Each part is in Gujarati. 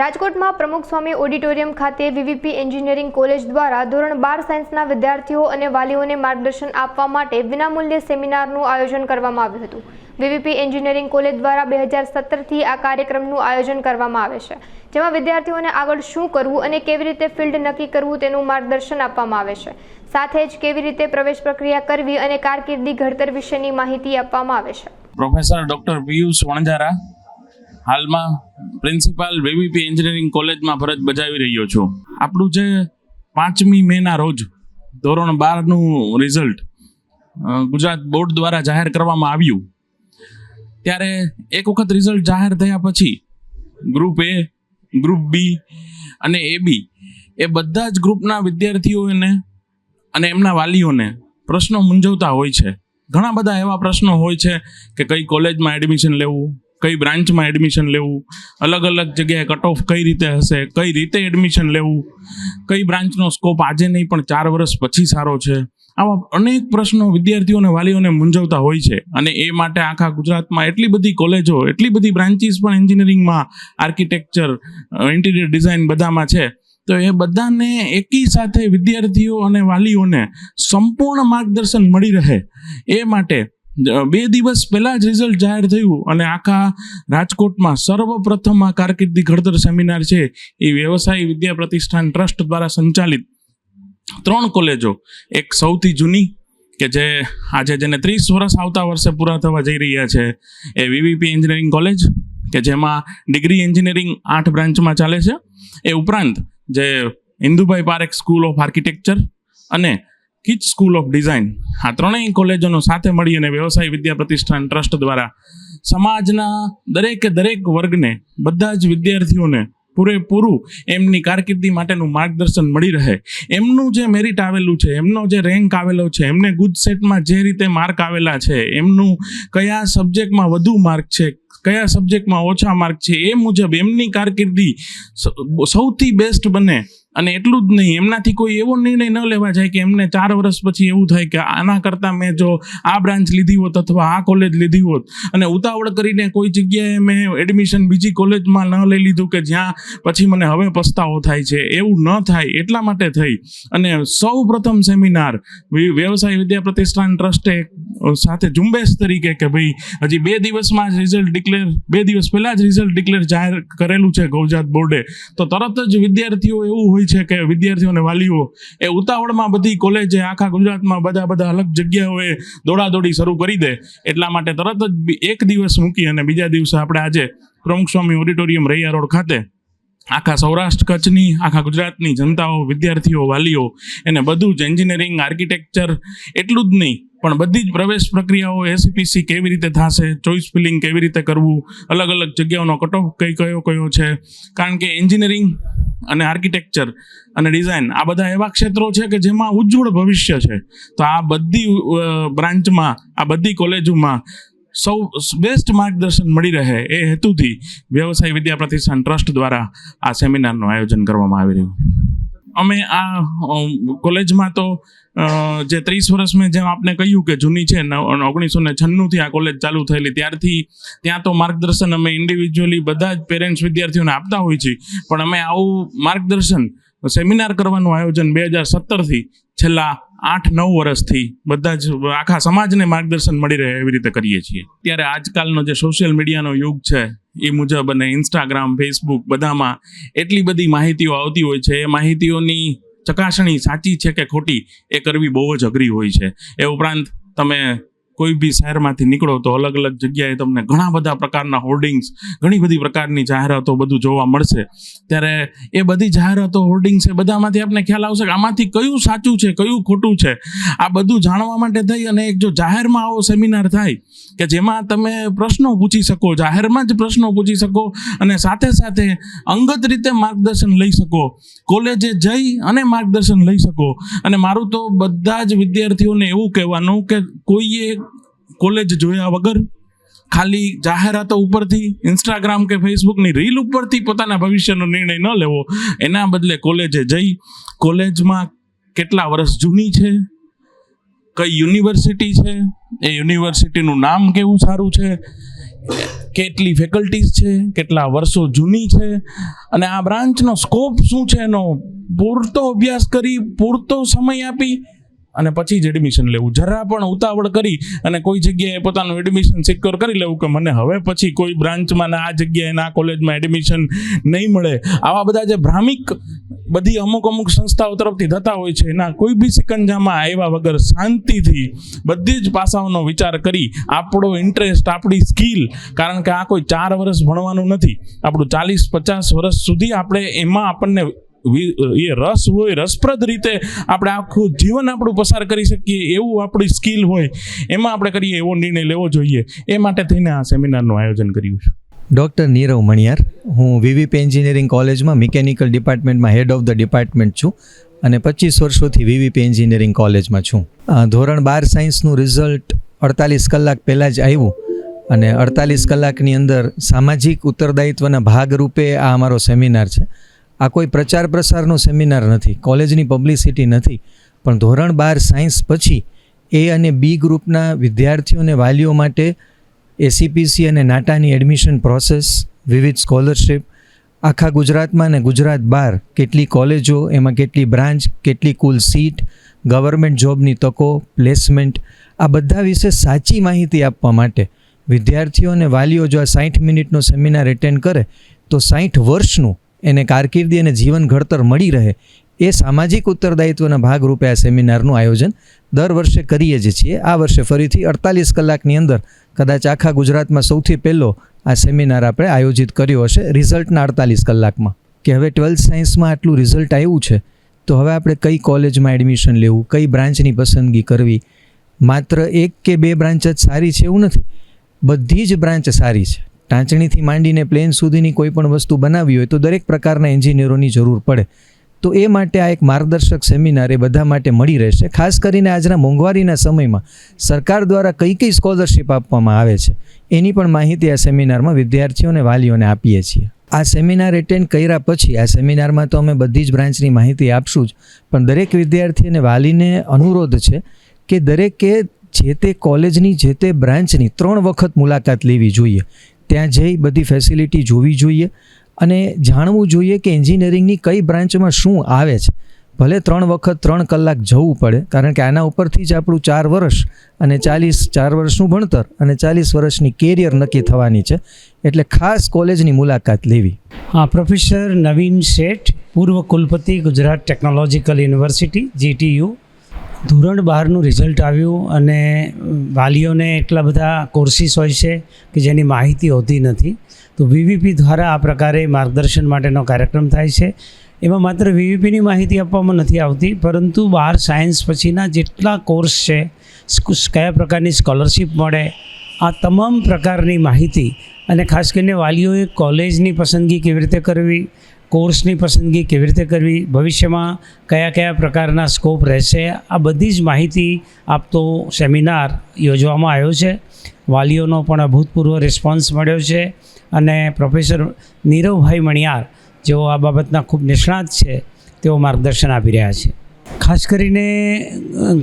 રાજકોટમાં પ્રમુખ સ્વામી ઓડિટોરિયમ ખાતે વીવીપી એન્જિનિયરિંગ કોલેજ દ્વારા ધોરણ બાર સાયન્સના વિદ્યાર્થીઓ અને વાલીઓને માર્ગદર્શન આપવા માટે વિનામૂલ્યે સેમિનારનું આયોજન કરવામાં આવ્યું હતું. વીવીપી એન્જિનિયરિંગ કોલેજ દ્વારા બે હજાર સત્તરથી આ કાર્યક્રમનું આયોજન કરવામાં આવે છે, જેમાં વિદ્યાર્થીઓને આગળ શું કરવું અને કેવી રીતે ફિલ્ડ નક્કી કરવું તેનું માર્ગદર્શન આપવામાં આવે છે. સાથે જ કેવી રીતે પ્રવેશ પ્રક્રિયા કરવી અને કારકિર્દી ઘડતર વિશેની માહિતી આપવામાં આવે છે. પ્રોફેસર ડોક્ટર પિયુષ વણજારા હાલમાં પ્રિન્સિપાલ વીવીપી એન્જિનિયરિંગ કોલેજમાં ફરજ બજાવી રહ્યો છું. આપણું જે પાંચમી મેના રોજ ધોરણ બારનું રિઝલ્ટ ગુજરાત બોર્ડ દ્વારા જાહેર કરવામાં આવ્યું. ત્યારે એક વખત રિઝલ્ટ જાહેર થયા પછી ગ્રુપ એ ગ્રુપ બી અને એ બી એ બધા જ ગ્રુપના વિદ્યાર્થીઓને અને એમના વાલીઓને પ્રશ્નો મૂંઝવતા હોય છે. ઘણા બધા એવા પ્રશ્નો હોય છે કે કઈ કોલેજમાં એડમિશન લેવું કઈ બ્રાન્ચમાં એડમિશન લેવું, અલગ અલગ જગ્યાએ કટ ઓફ કઈ રીતે હશે, કઈ રીતે એડમિશન લેવું, કઈ બ્રાન્ચનો સ્કોપ આજે નહીં પણ ચાર વર્ષ પછી સારો છે. આવા અનેક પ્રશ્નો વિદ્યાર્થીઓને, વાલીઓને મૂંઝવતા હોય છે. અને એ માટે આખા ગુજરાતમાં એટલી બધી કોલેજો એટલી બધી બ્રાન્ચીસ પણ એન્જિનિયરિંગમાં આર્કિટેક્ચર ઇન્ટિરિયર ડિઝાઇન બધામાં છે. તો એ બધાને એકી સાથે વિદ્યાર્થીઓ અને વાલીઓને સંપૂર્ણ માર્ગદર્શન મળી રહે. એ માટે બે દિવસ પહેલાં જ રિઝલ્ટ જાહેર થયું અને આખા રાજકોટમાં સર્વપ્રથમ આ કારકિર્દી ઘડતર સેમિનાર છે એ વ્યવસાય વિદ્યા પ્રતિષ્ઠાન ટ્રસ્ટ દ્વારા સંચાલિત. ત્રણ કોલેજો, એક સૌથી જૂની કે જે આજે જેને ત્રીસ વર્ષ આવતા વર્ષે પૂરા થવા જઈ રહ્યા છે, એ વીવીપી એન્જિનિયરિંગ કોલેજ કે જેમાં ડિગ્રી એન્જિનિયરિંગ આઠ બ્રાન્ચમાં ચાલે છે. એ ઉપરાંત જે Indubhai Parekh school of architecture અને કિચ સ્કૂલ ઓફ ડિઝાઇન આ ત્રણેય કોલેજોનો સાથે મળી અને વ્યવસાય વિદ્યા પ્રતિષ્ઠાન ટ્રસ્ટ દ્વારા સમાજના દરેકે દરેક વર્ગને બધા જ વિદ્યાર્થીઓને પૂરેપૂરું એમની કારકિર્દી માટેનું માર્ગદર્શન મળી રહે. એમનું જે મેરિટ આવેલું છે, એમનો જે રેન્ક આવેલો છે, એમને ગુજ સેટમાં જે રીતે માર્ક આવેલા છે, એમનું કયા સબ્જેક્ટમાં વધુ માર્ક છે, કયા સબ્જેક્ટમાં ઓછા માર્ક છે, એ મુજબ એમની કારકિર્દી સૌથી બેસ્ટ બને અને એટલું જ નહીં, એમનાથી કોઈ એવો નિર્ણય ન લેવા જાય કે એમને ચાર વર્ષ પછી એવું થાય કે આના કરતાં મેં જો આ બ્રાન્ચ લીધી હોત અથવા આ કોલેજ લીધી હોત. અને ઉતાવળ કરીને કોઈ જગ્યાએ મેં એડમિશન બીજી કોલેજમાં ન લઈ લીધું કે જ્યાં પછી મને હવે પસ્તાવો થાય છે. એવું ન થાય, એટલા માટે થઈ. અને સૌ પ્રથમ સેમિનાર વ્યવસાય વિદ્યા પ્રતિષ્ઠાન ટ્રસ્ટે સાથે ઝુંબેશ તરીકે કે ભાઈ હજી બે દિવસમાં જ રિઝલ્ટ ડિક્લેર બે દિવસ પહેલાં જ રિઝલ્ટ ડિક્લેર જાહેર કરેલું છે ગુજરાત બોર્ડે. તો તરત જ વિદ્યાર્થીઓ એવું હોય છે કે વિદ્યાર્થીઓ અને વાલીઓ એ ઉતાવળમાં બધી કોલેજે આખા ગુજરાતમાં બધા બધા અલગ જગ્યાઓએ દોડાદોડી શરૂ કરી દે. એટલા માટે તરત જ એક દિવસ મૂકી અને બીજા દિવસે આપણે આજે પ્રમુખ સ્વામી ઓડિટોરિયમ રૈયા રોડ ખાતે આખા સૌરાષ્ટ્ર કચ્છની, આખા ગુજરાતની જનતાઓ, વિદ્યાર્થીઓ, વાલીઓ એને બધું જ એન્જિનિયરિંગ આર્કિટેક્ચર એટલું જ નહીં, પણ બધી જ પ્રવેશ પ્રક્રિયાઓ એસીપીસી કેવી રીતે થશે ચોઇસ ફિલિંગ કેવી રીતે કરવું, અલગ અલગ જગ્યાઓનો કટઓફ કઈ કયો કયો છે, કારણ કે એન્જિનિયરિંગ અને આર્કિટેક્ચર અને ડિઝાઇન આ બધા એવા ક્ષેત્રો છે કે જેમાં ઉજ્જવળ ભવિષ્ય છે. તો આ બધી બ્રાન્ચમાં આ બધી કોલેજોમાં સૌ બેસ્ટ માર્ગદર્શન મળી રહે એ હેતુથી વ્યવસાય વિદ્યા પ્રતિષ્ઠાન ટ્રસ્ટ દ્વારા આ સેમિનારનું આયોજન કરવામાં આવી રહ્યું. અમે આ કોલેજમાં તો જે ત્રીસ વર્ષ મેં જેમ આપને કહ્યું કે જૂની છે ઓગણીસો ને છન્નુંથી આ કોલેજ ચાલુ થયેલી. ત્યારથી ત્યાં તો માર્ગદર્શન અમે ઇન્ડિવિજ્યુઅલી બધા જ પેરેન્ટ્સ વિદ્યાર્થીઓને આપતા હોય છે પણ અમે આવું માર્ગદર્શન, સેમિનાર કરવાનું આયોજન બે હજાર સત્તરથી છેલ્લા આઠ નવ વર્ષથી બધા જ આખા સમાજને માર્ગદર્શન મળી રહે એવી રીતે કરીએ છીએ. ત્યારે આજકાલનો જે સોશિયલ મીડિયાનો યુગ છે, એ મુજબ અને ઇન્સ્ટાગ્રામ ફેસબુક બધામાં એટલી બધી માહિતીઓ આવતી હોય છે, એ માહિતીઓની ચકાસણી સાચી છે કે ખોટી, એ કરવી બહુ જ અઘરી હોય છે. એ ઉપરાંત તમે કોઈ બી શહેરમાંથી નીકળો તો અલગ અલગ જગ્યાએ તમને ઘણા બધા પ્રકારના હોર્ડિંગ્સ ઘણી બધી પ્રકારની જાહેરાતો બધું જોવા મળશે. ત્યારે એ બધી જાહેરાતો હોર્ડિંગ્સ એ બધામાંથી આપણે ખ્યાલ આવશે કે આમાંથી કયું સાચું છે, કયું ખોટું છે. આ બધું જાણવા માટે થઈ અને એક જો જાહેરમાં આવો સેમિનાર થાય કે જેમાં તમે પ્રશ્નો પૂછી શકો, જાહેરમાં જ પ્રશ્નો પૂછી શકો અને સાથે સાથે અંગત રીતે માર્ગદર્શન લઈ શકો, કોલેજે જઈ અને માર્ગદર્શન લઈ શકો. અને મારું તો બધા જ વિદ્યાર્થીઓને એવું કહેવાનું કે કોઈએ કોલેજ જોયા વગર ખાલી જાહેરાતો ઉપરથી ઇન્સ્ટાગ્રામ કે ફેસબુકની રીલ ઉપરથી પોતાના ભવિષ્યનો નિર્ણય ન લેવો. એના બદલે કોલેજે જઈ કોલેજમાં કેટલા વર્ષ જૂની છે, કઈ યુનિવર્સિટી છે, એ યુનિવર્સિટીનું નામ કેવું સારું છે, કેટલી ફેકલ્ટીઝ છે, કેટલા વર્ષો જૂની છે, અને આ બ્રાન્ચનો સ્કોપ શું છે એનો પૂરતો અભ્યાસ કરી, પૂરતો સમય આપી અને પછી જ એડમિશન લેવું. જરા પણ ઉતાવળ કરી અને કોઈ જગ્યાએ પોતાનું એડમિશન સિક્યોર કરી લેવું કે મને હવે પછી કોઈ બ્રાન્ચમાં આ જગ્યાએ ને કોલેજમાં એડમિશન નહીં મળે. આવા બધા જે ભ્રામિક બધી અમુક અમુક સંસ્થાઓ તરફથી થતા હોય છે, એના કોઈ બી સિકંજામાં આવ્યા વગર શાંતિથી બધી જ પાસાઓનો વિચાર કરી આપણો ઇન્ટરેસ્ટ આપણી સ્કિલ કારણ કે આ કોઈ ચાર વર્ષ ભણવાનું નથી. આપણું ચાલીસ પચાસ વર્ષ સુધી આપણે એમાં આપણને એ રસ હોય, રસપ્રદ રીતે આપણે આખું જીવન આપણું પસાર કરી શકીએ, એવું આપણી સ્કિલ હોય, એમાં આપણે કરીએ, એવો નિર્ણય લેવો જોઈએ. એ માટે થઈને આ સેમિનારનું આયોજન કર્યું છે. ડૉક્ટર નીરવ મણિયાર, હું વીવીપી એન્જિનિયરિંગ કોલેજમાં મિકેનિકલ ડિપાર્ટમેન્ટમાં હેડ ઓફ ધ ડિપાર્ટમેન્ટ છું અને પચીસ વર્ષોથી વીવીપી એન્જિનિયરિંગ કોલેજમાં છું. ધોરણ બાર સાયન્સનું રિઝલ્ટ અડતાલીસ કલાક પહેલાં જ આવ્યું અને અડતાલીસ કલાકની અંદર સામાજિક ઉત્તરદાયિત્વના ભાગરૂપે આ અમારો સેમિનાર છે. આ કોઈ પ્રચાર પ્રસારનો સેમિનાર નથી, કોલેજની પબ્લિસિટી નથી. પણ ધોરણ બાર સાયન્સ પછી એ અને બી ગ્રુપના વિદ્યાર્થીઓ અને વાલીઓ માટે એસીપીસી અને નાટાની એડમિશન પ્રોસેસ, વિવિધ સ્કોલરશિપ, આખા ગુજરાતમાં અને ગુજરાત બહાર કેટલી કોલેજો, એમાં કેટલી બ્રાન્ચ, કેટલી કુલ સીટ, ગવર્મેન્ટ જોબની તકો, પ્લેસમેન્ટ, આ બધા વિશે સાચી માહિતી આપવા માટે વિદ્યાર્થીઓ અને વાલીઓ જો આ સાઠ મિનિટનો સેમિનાર એટેન્ડ કરે, તો સાઠ વર્ષનું એને કારકિર્દી અને જીવન ઘડતર મળી રહે એ સામાજિક ઉત્તરદાયિત્વના ભાગરૂપે આ સેમિનારનું આયોજન દર વર્ષે કરીએ જ છીએ. આ વર્ષે ફરીથી અડતાલીસ કલાકની અંદર કદાચ આખા ગુજરાતમાં સૌથી પહેલો આ સેમિનાર આપણે આયોજિત કર્યો હશે રિઝલ્ટના અડતાલીસ કલાકમાં. કે હવે ટ્વેલ્થ સાયન્સમાં આટલું રિઝલ્ટ આવ્યું છે, તો હવે આપણે કઈ કોલેજમાં એડમિશન લેવું, કઈ બ્રાન્ચની પસંદગી કરવી? માત્ર એક કે બે બ્રાન્ચ જ સારી છે એવું નથી, બધી જ બ્રાન્ચ સારી છે. ટાંચણીથી માંડીને પ્લેન સુધીની કોઈ પણ વસ્તુ બનાવવી હોય તો દરેક પ્રકારના એન્જિનિયરોની જરૂર પડે. તો એ માટે આ એક માર્ગદર્શક સેમિનાર એ બધા માટે મળી રહેશે, ખાસ કરીને આજના મોંઘવારીના સમયમાં સરકાર દ્વારા કઈ કઈ સ્કોલરશિપ આપવામાં આવે છે, એની પણ માહિતી આ સેમિનારમાં વિદ્યાર્થીઓને, વાલીઓને આપીએ છીએ. આ સેમિનાર એટેન્ડ કર્યા પછી, આ સેમિનારમાં તો અમે બધી જ બ્રાન્ચની માહિતી આપશું જ, પણ દરેક વિદ્યાર્થી અને વાલીને અનુરોધ છે કે દરેકે જે તે કોલેજની, જે તે બ્રાન્ચની ત્રણ વખત મુલાકાત લેવી જોઈએ. ત્યાં જઈ બધી ફેસિલિટી જોવી જોઈએ અને જાણવું જોઈએ કે એન્જિનિયરિંગની કઈ બ્રાન્ચમાં શું આવે છે. ભલે ત્રણ વખત ત્રણ કલાક જવું પડે, કારણ કે આના ઉપરથી જ આપણું ચાર વર્ષ અને ચાલીસ, ચાર વર્ષનું ભણતર અને ચાલીસ વર્ષની કેરિયર નક્કી થવાની છે. એટલે ખાસ કોલેજની મુલાકાત લેવી. હા, પ્રોફેસર નવીન શેઠ, પૂર્વ કુલપતિ, ગુજરાત ટેકનોલોજીકલ યુનિવર્સિટી, જીટીયુ. ધોરણ બારનું રિઝલ્ટ આવ્યું અને વાલીઓને એટલા બધા કોર્સિસ હોય છે કે જેની માહિતી હોતી નથી. તો વીવીપી દ્વારા આ પ્રકારે માર્ગદર્શન માટેનો કાર્યક્રમ થાય છે. એમાં માત્ર વીવીપીની માહિતી આપવામાં નથી આવતી, પરંતુ બાર સાયન્સ પછીના જેટલા કોર્સ છે કયા પ્રકારની સ્કોલરશિપ મળે, આ તમામ પ્રકારની માહિતી અને ખાસ કરીને વાલીઓએ કોલેજની પસંદગી કેવી રીતે કરવી કોર્સની પસંદગી કેવી રીતે કરવી, ભવિષ્યમાં કયા કયા પ્રકારના સ્કોપ રહેશે, આ બધી જ માહિતી આપતો સેમિનાર યોજવામાં આવ્યો છે. વાલીઓનો પણ અભૂતપૂર્વ રિસ્પોન્સ મળ્યો છે અને પ્રોફેસર નીરવભાઈ મણિયાર જેઓ આ બાબતના ખૂબ નિષ્ણાત છે, તેઓ માર્ગદર્શન આપી રહ્યા છે. ખાસ કરીને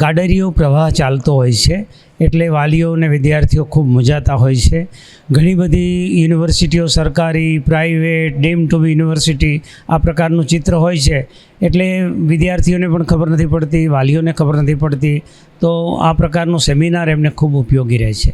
ગાડરીઓ પ્રવાહ ચાલતો હોય છે, એટલે વાલીઓ અને વિદ્યાર્થીઓ ખૂબ મૂંઝાતા હોય છે. ઘણી બધી યુનિવર્સિટીઓ સરકારી, private, deemed to be university આ પ્રકારનું ચિત્ર હોય છે, એટલે વિદ્યાર્થીઓને પણ ખબર નથી પડતી, વાલીઓને ખબર નથી પડતી, તો આ પ્રકારનું સેમિનાર એમને ખૂબ ઉપયોગી રહે છે.